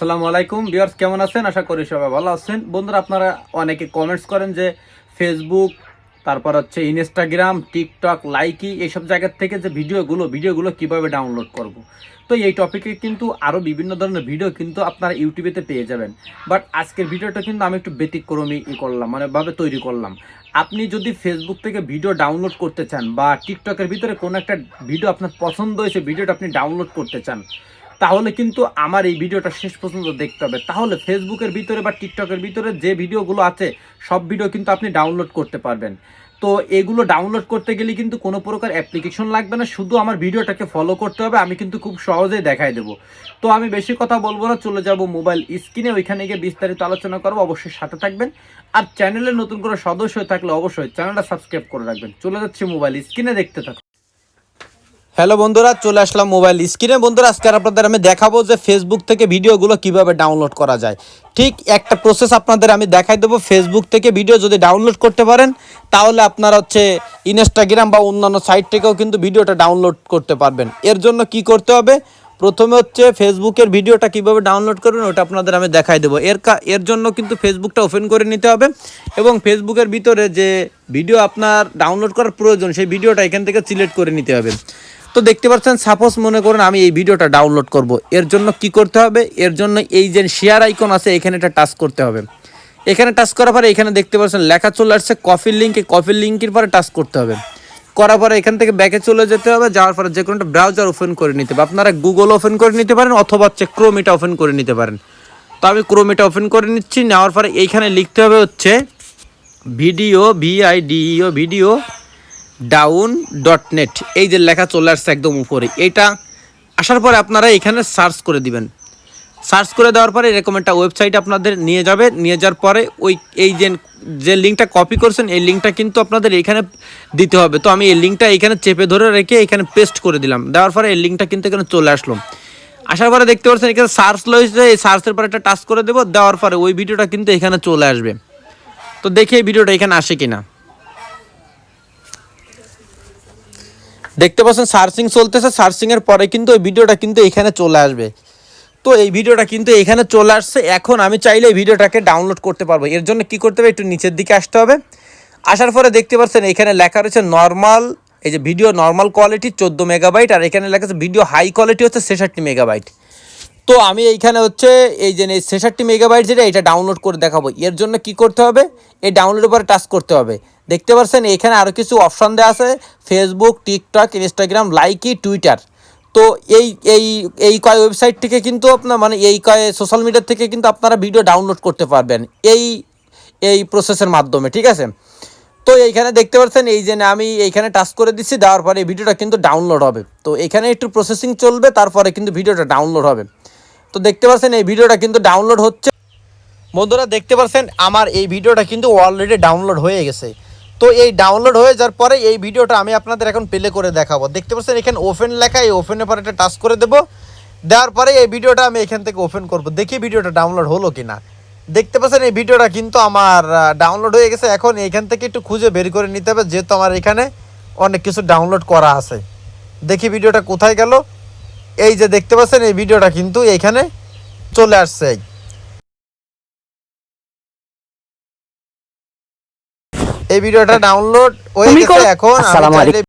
আসসালামু আলাইকুম। ভিউয়ার্স, কেমন আছেন? আশা করি সবাই ভালো আছেন। বন্ধুরা, আপনারা অনেকে কমেন্টস করেন যে ফেসবুক তারপর হচ্ছে ইনস্টাগ্রাম টিকটক লাইকি এইসব জায়গার থেকে যে ভিডিওগুলো ভিডিওগুলো কীভাবে ডাউনলোড করব। তো এই টপিকে কিন্তু আরও বিভিন্ন ধরনের ভিডিও কিন্তু আপনারা ইউটিউবেতে পেয়ে যাবেন। বাট আজকের ভিডিওটা কিন্তু আমি একটু ব্যতিক্রমী ই করলাম মানে ভাবে তৈরি করলাম। আপনি যদি ফেসবুক থেকে ভিডিও ডাউনলোড করতে চান বা টিকটকের ভিতরে কোনো একটা ভিডিও আপনার পছন্দ হয়েছে ভিডিওটা আপনি ডাউনলোড করতে চান তাহলে কিন্তু আমার এই ভিডিওটা শেষ পর্যন্ত দেখতে হবে। তাহলে ফেসবুকের ভিতরে বা টিকটকের ভিতরে যে ভিডিওগুলো আছে, সব ভিডিও কিন্তু আপনি ডাউনলোড করতে পারবেন। তো এগুলো ডাউনলোড করতে গেলে কিন্তু কোনো প্রকার অ্যাপ্লিকেশন লাগবে না, শুধু আমার ভিডিওটাকে ফলো করতে হবে, আমি কিন্তু খুব সহজেই দেখাই দেবো। তো আমি বেশি কথা বলব না, চলে যাব মোবাইল স্ক্রিনে ওইখানে গিয়ে বিস্তারিত আলোচনা করব, অবশ্যই সাথে থাকবেন। আর চ্যানেলে নতুন করে সদস্য থাকলে অবশ্যই চ্যানেলটা সাবস্ক্রাইব করে রাখবেন। চলে যাচ্ছে মোবাইল স্ক্রিনে দেখতে থাকুন। হ্যালো বন্ধুরা, চলে আসলাম মোবাইল স্ক্রিনে। বন্ধুরা, আজকে আপনাদের আমি দেখাবো যে ফেসবুক থেকে ভিডিওগুলো কীভাবে ডাউনলোড করা যায়। ঠিক একটা প্রসেস আপনাদের আমি দেখাই দেবো। ফেসবুক থেকে ভিডিও যদি ডাউনলোড করতে পারেন, তাহলে আপনারা হচ্ছে ইনস্টাগ্রাম বা অন্যান্য সাইট থেকেও কিন্তু ভিডিওটা ডাউনলোড করতে পারবেন। এর জন্য কি করতে হবে? প্রথমে হচ্ছে ফেসবুকের ভিডিওটা কীভাবে ডাউনলোড করবেন, ওটা আপনাদের আমি দেখাই দেবো। এর এর জন্য কিন্তু ফেসবুকটা ওপেন করে নিতে হবে এবং ফেসবুকের ভিতরে যে ভিডিও আপনার ডাউনলোড করার প্রয়োজন, সেই ভিডিওটা এখান থেকে সিলেক্ট করে নিতে হবে। তো দেখতে পাচ্ছেন সাপোজ মনে করুন আমি এই ভিডিওটা ডাউনলোড করব। এর জন্য কি করতে হবে? এর জন্য এই যে শেয়ার আইকন আছে, এখানে এটা টাচ করতে হবে। এখানে টাচ করার পরে এখানে দেখতে পাচ্ছেন, লেখা চলে আসছে কফির লিঙ্কে কফির লিঙ্কের পরে টাচ করতে হবে। করার পরে এখান থেকে ব্যাকে চলে যেতে হবে, যাওয়ার পরে যে কোনো একটা ব্রাউজার ওপেন করে নিতে হবে। আপনারা গুগল ওপেন করে নিতে পারেন, অথবা হচ্ছে ক্রোম এটা ওপেন করে নিতে পারেন। তো আমি ক্রোম এটা ওপেন করে নিচ্ছি, নেওয়ার পরে এইখানে লিখতে হবে হচ্ছে, video video video down dot net এই যে লেখা চলে আসছে একদম উপরে। এইটা আসার পরে আপনারা এখানে সার্চ করে দিবেন। সার্চ করে দেওয়ার পরে এরকম একটা ওয়েবসাইট আপনাদের নিয়ে যাবে। নিয়ে যাওয়ার পরে ওই, এই যে যে লিঙ্কটা কপি করছেন, এই লিঙ্কটা কিন্তু আপনাদের এখানে দিতে হবে। তো আমি এই লিঙ্কটা এখানে চেপে ধরে রেখে এখানে পেস্ট করে দিলাম। দেওয়ার পরে এই লিঙ্কটা কিন্তু এখানে চলে আসলো। আসার পরে দেখতে পাচ্ছেন এখানে সার্চ লয়েছে এই সার্চের পরে একটা টাচ করে দেবো। দেওয়ার পরে ওই ভিডিওটা কিন্তু এখানে চলে আসবে। তো দেখি এই ভিডিওটা এখানে আসে কিনা। দেখতে পাচ্ছেন সার্চিং চলতেছে সার্চিং এর পরে কিন্তু ওই ভিডিওটা কিন্তু এখানে চলে আসবে। তো এই ভিডিওটা কিন্তু এখানে চলে আসছে। এখন আমি চাইলে এই ভিডিওটাকে ডাউনলোড করতে পারব। এর জন্য কি করতে হবে? একটু নিচের দিকে আসতে হবে। আসার পরে দেখতে পাচ্ছেন, এখানে লেখা রয়েছে নর্মাল এই যে ভিডিও নর্মাল কোয়ালিটি চোদ্দ মেগাবাইট আর এখানে লেখা আছে ভিডিও হাই কোয়ালিটি হচ্ছে ছেষট্টি মেগাবাইট তো আমি এইখানে হচ্ছে এই যে ছেষট্টি মেগাবাইট যেটা, এটা ডাউনলোড করে দেখাবো। এর জন্য কি করতে হবে? এই ডাউনলোড উপরে টাচ করতে হবে। দেখতে পাচ্ছেন এখানে আরও কিছু অপশন দেওয়া আছে Facebook TikTok Instagram Likee Twitter তো এই এই এই কয় ওয়েবসাইট থেকে কিন্তু আপনার মানে এই কয় সোশ্যাল মিডিয়া থেকে কিন্তু আপনারা ভিডিও ডাউনলোড করতে পারবেন এই এই প্রসেসের মাধ্যমে, ঠিক আছে? তো এইখানে দেখতে পাচ্ছেন এই যে আমি এইখানে টাচ করে দিচ্ছি, দেওয়ার পরে ভিডিওটা কিন্তু ডাউনলোড হবে। তো এখানে একটু প্রসেসিং চলবে, তারপরে কিন্তু ভিডিওটা ডাউনলোড হবে। তো দেখতে পাচ্ছেন এই ভিডিওটা কিন্তু ডাউনলোড হচ্ছে। বন্ধুরা, দেখতে পাচ্ছেন আমার এই ভিডিওটা কিন্তু অলরেডি ডাউনলোড হয়ে গেছে। তো এই ডাউনলোড হয়ে যাওয়ার পরে এই ভিডিওটা আমি আপনাদের এখন প্লে করে দেখাবো। দেখতে পাচ্ছেন এখানে ওপেন লেখা, এই ওপেনের পরে একটা টাচ করে দেবো। দেওয়ার পরে এই ভিডিওটা আমি এখান থেকে ওপেন করব। দেখি ভিডিওটা ডাউনলোড হলো কি না দেখতে পাচ্ছেন এই ভিডিওটা কিন্তু আমার ডাউনলোড হয়ে গেছে। এখন এখান থেকে একটু খুঁজে বের করে নিতে হবে, যেহেতু আমার এখানে অনেক কিছু ডাউনলোড করা আছে। দেখি ভিডিওটা কোথায় গেল। এই যে দেখতে পাচ্ছেন এই ভিডিওটা কিন্তু এখানে চলে আসছে। এই। ভিডিওটা ডাউনলোড হয়ে গেছে এখন আসসালামু আলাইকুম।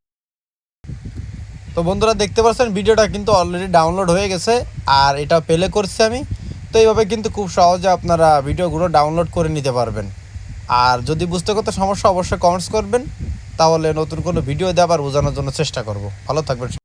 তো বন্ধুরা দেখতে পাচ্ছেন ভিডিওটা কিন্তু অলরেডি ডাউনলোড হয়ে গেছে আর এটা পেলে করছি আমি। তো এইভাবে কিন্তু খুব সহজে আপনারা ভিডিওগুলো ডাউনলোড করে নিতে পারবেন। আর যদি বুঝতে করতে সমস্যা অবশ্যই কমেন্টস করবেন। তাহলে নতুন কোনো ভিডিও দেওয়ার বোঝানোর জন্য চেষ্টা করব। ভালো থাকবেন